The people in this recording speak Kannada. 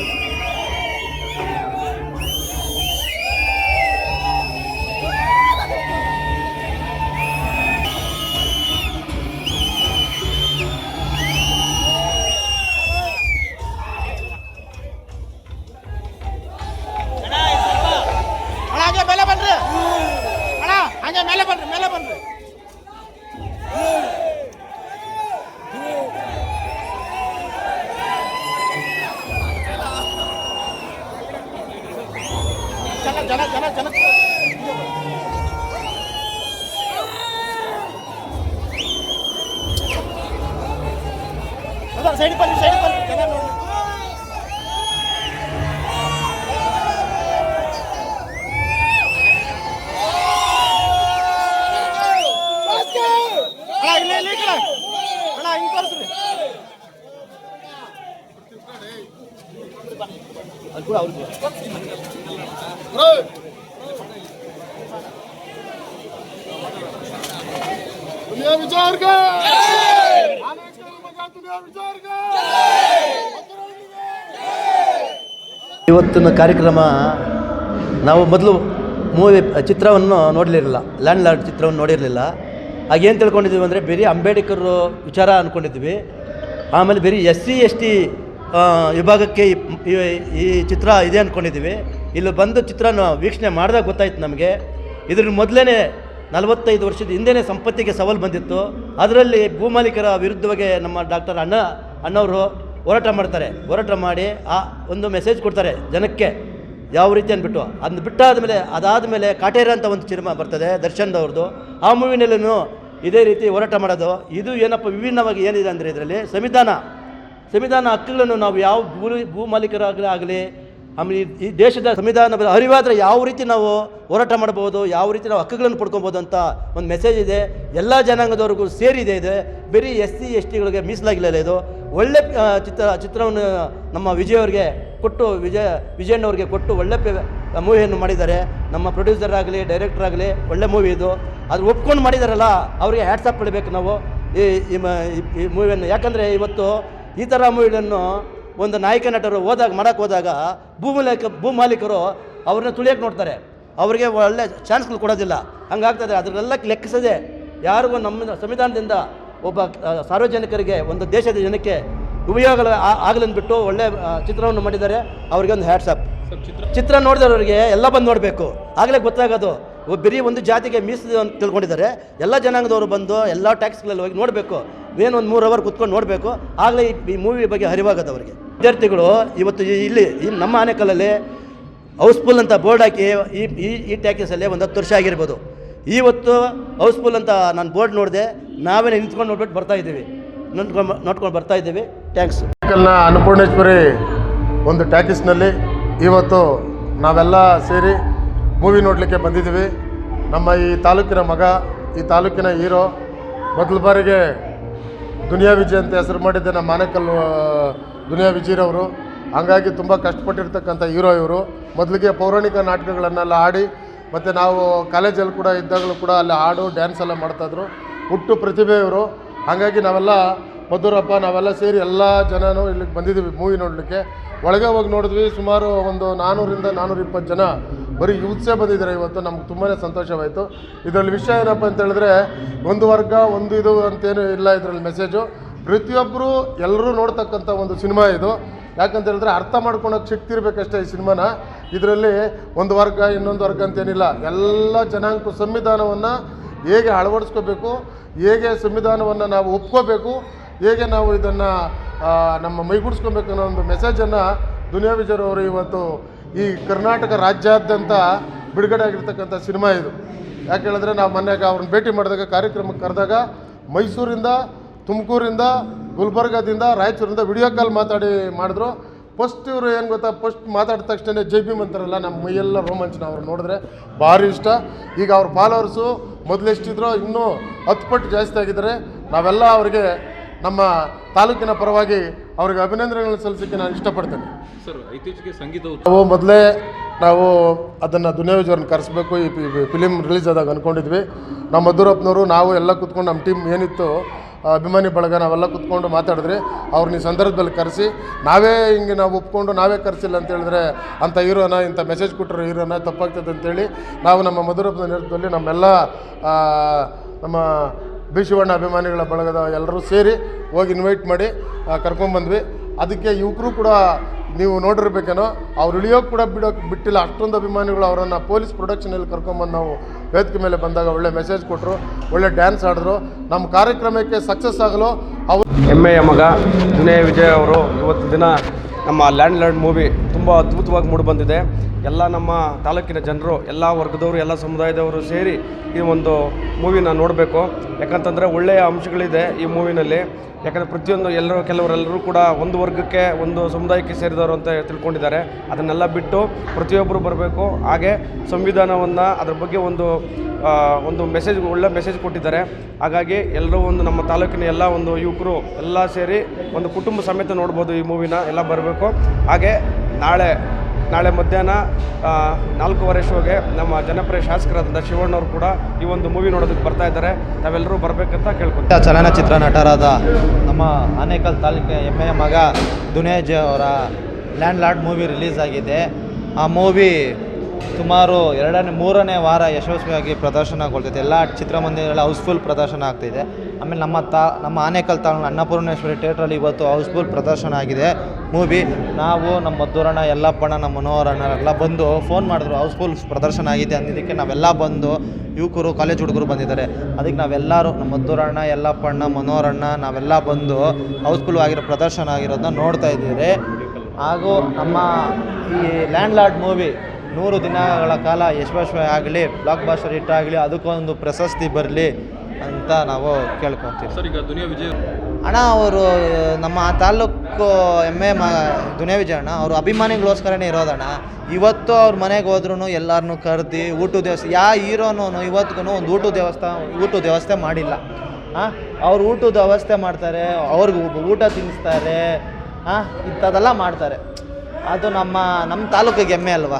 ಅಣ್ಣ ಜನ ಜನ ಜನ ಜನ ಸೈಡ್ ಬನ್ನಿ ಸೈಡ್ ಬನ್ನಿ ಜನ ನೋಡಿ ಅಣ್ಣ ಇಲ್ಲಿ दुनिया विचार का दुनिया विचार का ಇವತ್ತಿನ ಕಾರ್ಯಕ್ರಮ ನಾವು ಮೊದಲು ಮೂವಿ ಚಿತ್ರವನ್ನು ನೋಡಲಿರಲಿಲ್ಲ ಲ್ಯಾಂಡ್ ಲಾರ್ಡ್ ಚಿತ್ರವನ್ನು ನೋಡಿರಲಿಲ್ಲ ಆಗೇನು ತಿಳ್ಕೊಂಡಿದ್ವಿ ಅಂದರೆ ಬರೀ ಅಂಬೇಡ್ಕರ್ ವಿಚಾರ ಅಂದ್ಕೊಂಡಿದ್ವಿ ಆಮೇಲೆ ಬರೀ ಎಸ್ ಸಿ ಎಸ್ ಟಿ ವಿಭಾಗಕ್ಕೆ ಈ- ಈ- ಈ ಚಿತ್ರ ಇದೆ ಅಂದ್ಕೊಂಡಿದ್ವಿ ಇಲ್ಲಿ ಬಂದು ಚಿತ್ರನ ವೀಕ್ಷಣೆ ಮಾಡಿದಾಗ ಗೊತ್ತಾಯ್ತು ನಮಗೆ. ಇದ್ರ ಮೊದಲೇ ನಲವತ್ತೈದು ವರ್ಷದ ಹಿಂದೆನೇ ಸಂಪತ್ತಿಗೆ ಸವಾಲು ಬಂದಿತ್ತು. ಅದರಲ್ಲಿ ಭೂಮಾಲೀಕರ ವಿರುದ್ಧವಾಗಿ ನಮ್ಮ ಡಾಕ್ಟರ್ ಅಣ್ಣ, ಅಣ್ಣವರು ಹೋರಾಟ ಮಾಡ್ತಾರೆ. ಹೋರಾಟ ಮಾಡಿ ಆ ಒಂದು ಮೆಸೇಜ್ ಕೊಡ್ತಾರೆ ಜನಕ್ಕೆ. ಯಾವ ರೀತಿ ಅಂದ್ಬಿಟ್ಟು. ಅದನ್ನ ಬಿಟ್ಟಾದ ಮೇಲೆ ಅದಾದ ಮೇಲೆ ಕಾಟೇರ ಅಂತ ಒಂದು ಸಿನಿಮಾ ಬರ್ತದೆ ದರ್ಶನ್ದವ್ರದ್ದು ಆ ಮೂವಿನಲ್ಲೂ ಇದೇ ರೀತಿ ಹೋರಾಟ ಮಾಡೋದು. ಇದು ಏನಪ್ಪ ವಿಭಿನ್ನವಾಗಿ ಏನಿದೆ ಅಂದರೆ ಇದರಲ್ಲಿ ಸಂವಿಧಾನ. ಸಂವಿಧಾನ ಹಕ್ಕುಗಳನ್ನು ನಾವು ಯಾವ ಭೂ ಭೂ ಆಗಲಿ ಆಮೇಲೆ ಈ- ದೇಶದ ಸಂವಿಧಾನ ಅರಿವಾದರೆ ಯಾವ ರೀತಿ ನಾವು ಹೋರಾಟ ಮಾಡ್ಬೋದು ಯಾವ ರೀತಿ ನಾವು ಹಕ್ಕುಗಳನ್ನು ಪಡ್ಕೊಬೋದು ಅಂತ ಒಂದು ಮೆಸೇಜ್ ಇದೆ. ಎಲ್ಲ ಜನಾಂಗದವ್ರಿಗೂ ಸೇರಿದೆ ಇದೆ. ಬರೀ ಎಸ್ ಸಿ, ಎಸ್ ಟಿಗಳಿಗೆ ಮೀಸಲಾಗಿಲ್ಲ ಇದು. ಒಳ್ಳೆ ಚಿತ್ರ, ಚಿತ್ರವನ್ನು ನಮ್ಮ ವಿಜಯ್ ಅವ್ರಿಗೆ ಕೊಟ್ಟು, ವಿಜಯ ವಿಜಯಣ್ಣವ್ರಿಗೆ ಕೊಟ್ಟು ಒಳ್ಳೆ ಮೂವಿಯನ್ನು ಮಾಡಿದ್ದಾರೆ. ನಮ್ಮ ಪ್ರೊಡ್ಯೂಸರ್ ಆಗಲಿ ಡೈರೆಕ್ಟರ್ ಆಗಲಿ ಒಳ್ಳೆ ಮೂವಿ ಇದು. ಅದು ಒಪ್ಕೊಂಡು ಮಾಡಿದಾರಲ್ಲ, ಅವರಿಗೆ ಹ್ಯಾಟ್ಸಪ್ ಕೊಡಬೇಕು ನಾವು ಈ- ಈ ಮೂವಿಯನ್ನು. ಯಾಕಂದರೆ ಇವತ್ತು ಈ ಥರ ಮೂವಿಗಳನ್ನು ಒಂದು ನಾಯಕ ನಟರು ಹೋದಾಗ ಮಾಡಕ್ಕೆ ಹೋದಾಗ ಭೂಮಾಲೀಕ ಭೂಮಾಲೀಕರು ಅವ್ರನ್ನ ತುಳಿಯಕ್ಕೆ ನೋಡ್ತಾರೆ. ಅವರಿಗೆ ಒಳ್ಳೆ ಚಾನ್ಸ್ಗಳು ಕೊಡೋದಿಲ್ಲ. ಹಂಗಾಗ್ತದೆ ಅದನ್ನೆಲ್ಲ ಲೆಕ್ಕಿಸದೆ ಯಾರಿಗೂ ನಮ್ಮ ಸಂವಿಧಾನದಿಂದ ಒಬ್ಬ ಸಾರ್ವಜನಿಕರಿಗೆ ಒಂದು ದೇಶದ ಜನಕ್ಕೆ ಉಪಯೋಗ ಆಗಲಂದ್ಬಿಟ್ಟು ಒಳ್ಳೆ ಚಿತ್ರವನ್ನು ಮಾಡಿದ್ದಾರೆ. ಅವರಿಗೆ ಒಂದು ಹ್ಯಾಟ್ಸಪ್ ಚಿತ್ರ ನೋಡಿದವರಿಗೆ ಎಲ್ಲ ಬಂದು ನೋಡಬೇಕು. ಆಗಲೇ ಗೊತ್ತಾಗೋದು. ಬರೀ ಒಂದು ಜಾತಿಗೆ ಮೀಸಲು ಅಂತ ತಿಳ್ಕೊಂಡಿದ್ದಾರೆ. ಎಲ್ಲ ಜನಾಂಗದವರು ಬಂದು ಎಲ್ಲ ಟ್ಯಾಕ್ಸ್ಗಳಲ್ಲಿ ಹೋಗಿ ನೋಡಬೇಕು. ಏನು ಒಂದು ಮೂರು ಅವರ್ ಕುತ್ಕೊಂಡು ನೋಡಬೇಕು. ಆಗಲೇ ಈ- ಮೂವಿ ಬಗ್ಗೆ ಹರಿವಾಗದ ಅವರಿಗೆ. ವಿದ್ಯಾರ್ಥಿಗಳು ಇವತ್ತು ಇಲ್ಲಿ ನಮ್ಮ ಆನೆಕಲ್ಲಲ್ಲಿ ಹೌಸ್ಫುಲ್ ಅಂತ ಬೋರ್ಡ್ ಹಾಕಿ ಈ ಈ ಈ ಟ್ಯಾಕ್ಸಲ್ಲಿ ಒಂದು ಹತ್ತು ವರ್ಷ ಆಗಿರ್ಬೋದು. ಇವತ್ತು ಹೌಸ್ಫುಲ್ ಅಂತ ನಾನು ಬೋರ್ಡ್ ನೋಡಿದೆ ನಾವೇ ನಿಂತ್ಕೊಂಡು ನೋಡ್ಬಿಟ್ಟು ಬರ್ತಾ ಇದ್ದೀವಿ. ನೋಡ್ಕೊಂಡು ನೋಡ್ಕೊಂಡು ಬರ್ತಾ ಇದ್ದೀವಿ. ಥ್ಯಾಂಕ್ಸ್ ಕಲ್ನ ಅನ್ನಪೂರ್ಣೇಶ್ವರಿ ಒಂದು ಟ್ಯಾಕೀಸ್ನಲ್ಲಿ ಇವತ್ತು ನಾವೆಲ್ಲ ಸೇರಿ ಮೂವಿ ನೋಡಲಿಕ್ಕೆ ಬಂದಿದ್ದೀವಿ. ನಮ್ಮ ಈ ತಾಲೂಕಿನ ಮಗ, ಈ ತಾಲೂಕಿನ ಹೀರೋ ಮೊದಲ ಬಾರಿಗೆ ದುನಿಯಾ ವಿಜಯ್ ಅಂತ ಹೆಸರು ಮಾಡಿದ್ದೆ ನಮ್ಮ ಮಾನಕಲ್ ದುನಿಯಾ ವಿಜಯರವರು ಹಂಗಾಗಿ ತುಂಬ ಕಷ್ಟಪಟ್ಟಿರ್ತಕ್ಕಂಥ ಹೀರೋ ಇವರು. ಮೊದಲಿಗೆ ಪೌರಾಣಿಕ ನಾಟಕಗಳನ್ನೆಲ್ಲ ಆಡಿ, ಮತ್ತು ನಾವು ಕಾಲೇಜಲ್ಲಿ ಕೂಡ ಇದ್ದಾಗಲೂ ಕೂಡ ಅಲ್ಲಿ ಹಾಡು ಡ್ಯಾನ್ಸ್ ಎಲ್ಲ ಮಾಡ್ತಾಯಿದ್ರು ಹುಟ್ಟು ಪ್ರತಿಭೆ ಇವರು. ಹಾಗಾಗಿ ನಾವೆಲ್ಲ ಮಧುರಪ್ಪ, ನಾವೆಲ್ಲ ಸೇರಿ ಎಲ್ಲ ಜನನು ಇಲ್ಲಿಗೆ ಬಂದಿದ್ದೀವಿ ಮೂವಿ ನೋಡಲಿಕ್ಕೆ. ಒಳಗೆ ಹೋಗಿ ನೋಡಿದ್ವಿ ಸುಮಾರು ಒಂದು ನಾನ್ನೂರಿಂದ ನಾನ್ನೂರ ಇಪ್ಪತ್ತು ಜನ ಬರೀ ಯೂತ್ಸೇ ಬಂದಿದ್ದಾರೆ ಇವತ್ತು, ನಮ್ಗೆ ತುಂಬಾ ಸಂತೋಷವಾಯಿತು. ಇದರಲ್ಲಿ ವಿಷಯ ಏನಪ್ಪ ಅಂತ ಹೇಳಿದ್ರೆ, ಒಂದು ವರ್ಗ, ಒಂದು ಇದು ಅಂತೇನು ಇಲ್ಲ ಇದರಲ್ಲಿ ಮೆಸೇಜು ಪ್ರತಿಯೊಬ್ಬರು ಎಲ್ಲರೂ ನೋಡ್ತಕ್ಕಂಥ ಒಂದು ಸಿನಿಮಾ ಇದು. ಯಾಕಂತ ಹೇಳಿದ್ರೆ ಅರ್ಥ ಮಾಡ್ಕೊಳಕ್ಕೆ ಇರಬೇಕಷ್ಟೇ ಈ ಸಿನಿಮಾನ. ಇದರಲ್ಲಿ ಒಂದು ವರ್ಗ, ಇನ್ನೊಂದು ವರ್ಗ ಅಂತೇನಿಲ್ಲ. ಎಲ್ಲ ಜನಾಂಗ ಸಂವಿಧಾನವನ್ನು ಹೇಗೆ ಅಳವಡಿಸ್ಕೋಬೇಕು, ಹೇಗೆ ಸಂವಿಧಾನವನ್ನು ನಾವು ಒಪ್ಕೋಬೇಕು, ಹೇಗೆ ನಾವು ಇದನ್ನು ನಮ್ಮ ಮೈಗೂಡಿಸ್ಕೋಬೇಕು ಅನ್ನೋ ಒಂದು ಮೆಸೇಜನ್ನು ದುನಿಯಾ ವಿಜಯ್ ಅವರು ಇವತ್ತು ಈ ಕರ್ನಾಟಕ ರಾಜ್ಯಾದ್ಯಂತ ಬಿಡುಗಡೆ ಆಗಿರ್ತಕ್ಕಂಥ ಸಿನಿಮಾ ಇದು. ಯಾಕೆ ಹೇಳಿದ್ರೆ ನಾವು ಮೊನ್ನೆಗೆ ಅವ್ರನ್ನ ಭೇಟಿ ಮಾಡಿದಾಗ, ಕಾರ್ಯಕ್ರಮಕ್ಕೆ ಕರೆದಾಗ ಮೈಸೂರಿಂದ, ತುಮಕೂರಿಂದ, ಗುಲ್ಬರ್ಗದಿಂದ, ರಾಯಚೂರಿಂದ ವಿಡಿಯೋ ಕಾಲ್ ಮಾತಾಡಿ ಮಾಡಿದ್ರು. ಫಸ್ಟ್ ಇವರು ಏನು ಗೊತ್ತಾ, ಫಸ್ಟ್ ಮಾತಾಡಿದ ತಕ್ಷಣ ಜೈ ಭೀಮ್ ಅಂತಾರಲ್ಲ ನಮ್ಮ ಮೈಯೆಲ್ಲ ರೋಮಾಂಚನ ಅವ್ರು ನೋಡಿದ್ರೆ ಭಾರಿ ಇಷ್ಟ. ಈಗ ಅವ್ರ ಫಾಲೋವರ್ಸು ಮೊದಲು ಎಷ್ಟಿದ್ರೋ ಇನ್ನೂ ಹತ್ತು ಪಟ್ಟು ಜಾಸ್ತಿ ಆಗಿದ್ದಾರೆ. ನಾವೆಲ್ಲ ಅವರಿಗೆ ನಮ್ಮ ತಾಲೂಕಿನ ಪರವಾಗಿ ಅವ್ರಿಗೆ ಅಭಿನಂದನೆಗಳನ್ನು ಸಲ್ಲಿಸೋಕ್ಕೆ ನಾನು ಇಷ್ಟಪಡ್ತೇನೆ. ಸರ್ ಇತ್ತೀಚೆಗೆ ಸಂಗೀತ ನಾವು ಮೊದಲೇ ನಾವು ಅದನ್ನು ದುನಿಯಾವಿಜವ್ರನ್ನ ಕರೆಸ್ಬೇಕು ಈ ಫಿಲಿಮ್ ರಿಲೀಸ್ ಆದಾಗ ಅಂದ್ಕೊಂಡಿದ್ವಿ ನಮ್ಮ ಮಧುರಪ್ಪನವರು ನಾವು ಎಲ್ಲ ಕೂತ್ಕೊಂಡು ನಮ್ಮ ಟೀಮ್ ಏನಿತ್ತು ಅಭಿಮಾನಿ ಬಳಗ ನಾವೆಲ್ಲ ಕುತ್ಕೊಂಡು ಮಾತಾಡಿದ್ರಿ. ಅವ್ರನ್ನ ಈ ಸಂದರ್ಭದಲ್ಲಿ ಕರೆಸಿ ನಾವೇ ಹಿಂಗೆ ನಾವು ಒಪ್ಕೊಂಡು ನಾವೇ ಕರೆಸಿಲ್ಲ ಅಂತ ಹೇಳಿದ್ರೆ ಅಂಥ ಹೀರೋನ ಇಂಥ ಮೆಸೇಜ್ ಕೊಟ್ಟರು ಹೀರೋನ ತಪ್ಪಾಗ್ತದೆ ಅಂತೇಳಿ ನಾವು ನಮ್ಮ ಮಧುರಪ್ಪನ ನೇತೃತ್ವದಲ್ಲಿ ನಮ್ಮೆಲ್ಲ ನಮ್ಮ ಬಿ ಶಿವಣ್ಣ ಅಭಿಮಾನಿಗಳ ಬಳಗದ ಎಲ್ಲರೂ ಸೇರಿ ಹೋಗಿ ಇನ್ವೈಟ್ ಮಾಡಿ ಕರ್ಕೊಂಡ್ಬಂದ್ವಿ ಅದಕ್ಕೆ ಯುವಕರು ಕೂಡ ನೀವು ನೋಡಿರ್ಬೇಕೇನೋ, ಅವ್ರು ಇಳಿಯೋಕೆ ಕೂಡ ಬಿಡೋಕೆ ಬಿಟ್ಟಿಲ್ಲ. ಅಷ್ಟೊಂದು ಅಭಿಮಾನಿಗಳು ಅವರನ್ನು ಪೊಲೀಸ್ ಪ್ರೊಡಕ್ಷನಲ್ಲಿ ಕರ್ಕೊಂಬಂದು ನಾವು ವೇದಿಕೆ ಮೇಲೆ ಬಂದಾಗ ಒಳ್ಳೆ ಮೆಸೇಜ್ ಕೊಟ್ಟರು ಒಳ್ಳೆ ಡ್ಯಾನ್ಸ್ ಆಡಿದ್ರು. ನಮ್ಮ ಕಾರ್ಯಕ್ರಮಕ್ಕೆ ಸಕ್ಸಸ್ ಆಗಲು ಅವರು ಹೆಮ್ಮೆಯ ಮಗ ವಿನಯ್ ವಿಜಯ್ ಅವರು ಇವತ್ತು ದಿನ ನಮ್ಮ ಲ್ಯಾಂಡ್ ಲ್ಯಾಂಡ್ ಮೂವಿ ತುಂಬ ಅದ್ಭುತವಾಗಿ ಮೂಡಿಬಂದಿದೆ. ಎಲ್ಲ ನಮ್ಮ ತಾಲೂಕಿನ ಜನರು, ಎಲ್ಲ ವರ್ಗದವರು, ಎಲ್ಲ ಸಮುದಾಯದವರು ಸೇರಿ ಈ ಒಂದು ಮೂವಿನ ನೋಡಬೇಕು. ಯಾಕಂತಂದರೆ ಒಳ್ಳೆಯ ಅಂಶಗಳಿದೆ ಈ ಮೂವಿನಲ್ಲಿ. ಯಾಕಂದರೆ ಪ್ರತಿಯೊಂದು ಎಲ್ಲರೂ ಕೆಲವರೆಲ್ಲರೂ ಕೂಡ ಒಂದು ವರ್ಗಕ್ಕೆ, ಒಂದು ಸಮುದಾಯಕ್ಕೆ ಸೇರಿದವರು ಅಂತ ತಿಳ್ಕೊಂಡಿದ್ದಾರೆ. ಅದನ್ನೆಲ್ಲ ಬಿಟ್ಟು ಪ್ರತಿಯೊಬ್ಬರು ಬರಬೇಕು. ಹಾಗೆ ಸಂವಿಧಾನವನ್ನು ಅದ್ರ ಬಗ್ಗೆ ಒಂದು ಒಂದು ಮೆಸೇಜ್ ಒಳ್ಳೆ ಮೆಸೇಜ್ ಕೊಟ್ಟಿದ್ದಾರೆ. ಹಾಗಾಗಿ ಎಲ್ಲರೂ ಒಂದು ನಮ್ಮ ತಾಲೂಕಿನ ಎಲ್ಲ ಒಂದು ಯುವಕರು ಎಲ್ಲ ಸೇರಿ ಒಂದು ಕುಟುಂಬ ಸಮೇತ ನೋಡ್ಬೋದು ಈ ಮೂವಿನ ಎಲ್ಲ ಬರಬೇಕು. ಹಾಗೆ ನಾಳೆ ನಾಳೆ ಮಧ್ಯಾಹ್ನ ನಾಲ್ಕೂವರೆ ಶೋಗೆ ನಮ್ಮ ಜನಪ್ರಿಯ ಶಾಸಕರಾದಂಥ ಶಿವಣ್ಣವರು ಕೂಡ ಈ ಒಂದು ಮೂವಿ ನೋಡೋದಕ್ಕೆ ಬರ್ತಾ ಇದ್ದಾರೆ. ತಾವೆಲ್ಲರೂ ಬರಬೇಕಂತ ಆ ಚಲನಚಿತ್ರ ನಟರಾದ ನಮ್ಮ ಆನೇಕಲ್ ತಾಲೂಕಿನ ಹೆಮ್ಮೆಯ ಮಗ ದುನೇಜ್ ಅವರ ಲ್ಯಾಂಡ್ ಲಾರ್ಡ್ ಮೂವಿ ರಿಲೀಸ್ ಆಗಿದೆ. ಆ ಮೂವಿ ಸುಮಾರು ಎರಡನೇ, ಮೂರನೇ ವಾರ ಯಶಸ್ವಿಯಾಗಿ ಪ್ರದರ್ಶನಗೊಳ್ತೈತೆ. ಎಲ್ಲ ಚಿತ್ರಮಂದಿರಗಳ ಹೌಸ್ಫುಲ್ ಪ್ರದರ್ಶನ ಆಗ್ತಿದೆ. ಆಮೇಲೆ ನಮ್ಮ ತಾ, ನಮ್ಮ ಆನೇಕಲ್ ತಾಲೂಕು ಅನ್ನಪೂರ್ಣೇಶ್ವರಿ ಥಿಯೇಟ್ರಲ್ಲಿ ಇವತ್ತು ಹೌಸ್ಫುಲ್ ಪ್ರದರ್ಶನ ಆಗಿದೆ. ಮೂವಿ, ನಾವು, ನಮ್ಮ ಮದ್ದೂರಣ್ಣ ಯಲ್ಲಪ್ಪಣ್ಣ, ನಮ್ಮ ಮನೋಹರಣ್ಣ ಎಲ್ಲ ಬಂದು ಫೋನ್ ಮಾಡಿದ್ರು, ಹೌಸ್ಫುಲ್ ಪ್ರದರ್ಶನ ಆಗಿದೆ ಅಂದಿದ್ದಕ್ಕೆ ನಾವೆಲ್ಲ ಬಂದು ಯುವಕರು, ಕಾಲೇಜ್ ಹುಡುಗರು ಬಂದಿದ್ದಾರೆ. ಅದಕ್ಕೆ ನಾವೆಲ್ಲರೂ, ನಮ್ಮ ಮದ್ದೂರಣ್ಣ ಯಲ್ಲಪ್ಪಣ್ಣ, ಮನೋಹರಣ್ಣ ನಾವೆಲ್ಲ ಬಂದು ಹೌಸ್ಫುಲ್ ಆಗಿರೋ ಪ್ರದರ್ಶನ ಆಗಿರೋದನ್ನ ನೋಡ್ತಾ ಇದ್ದೀರಿ. ಹಾಗೂ ನಮ್ಮ ಈ ಲ್ಯಾಂಡ್ ಲಾರ್ಡ್ ಮೂವಿ ನೂರು ದಿನಗಳ ಕಾಲ ಯಶಸ್ವಿ ಆಗಲಿ ಬ್ಲಾಕ್ ಬಾಸ್ಟರ್ ಹಿಟ್ ಆಗಲಿ ಅದಕ್ಕೊಂದು ಪ್ರಶಸ್ತಿ ಬರಲಿ ಅಂತ ನಾವು ಕೇಳ್ಕೊತೀವಿ. ಸರ್ ಈಗ ದುನಿಯಾ ವಿಜಯ್ ಅಣ್ಣ ಅವರು ನಮ್ಮ ತಾಲೂಕು ಎಮ್ಮೆ ಮಾ ದುನಿಯಾ ವಿಜಯ ಅಣ್ಣ ಅವರು ಅಭಿಮಾನಿಗಳೋಸ್ಕರನೇ ಇರೋದಣ್ಣ. ಇವತ್ತು ಅವ್ರ ಮನೆಗೆ ಹೋದ್ರೂ ಎಲ್ಲರನ್ನೂ ಕರೆದು ಊಟದ ವ್ಯವಸ್ಥೆ ಯಾವ ಹೀರೋನು ಇವತ್ತಿಗೂ ಒಂದು ಊಟದ ವ್ಯವಸ್ಥೆ ಊಟದ ವ್ಯವಸ್ಥೆ ಮಾಡಿಲ್ಲ. ಹಾಂ ಅವ್ರು ಊಟದ ವ್ಯವಸ್ಥೆ ಮಾಡ್ತಾರೆ ಅವ್ರಿಗೆ ಊಟ ತಿನ್ನಿಸ್ತಾರೆ ಹಾಂ ಇಂಥದ್ದೆಲ್ಲ ಮಾಡ್ತಾರೆ. ಅದು ನಮ್ಮ ನಮ್ಮ ತಾಲೂಕಿಗೆ ಹೆಮ್ಮೆ ಅಲ್ವಾ?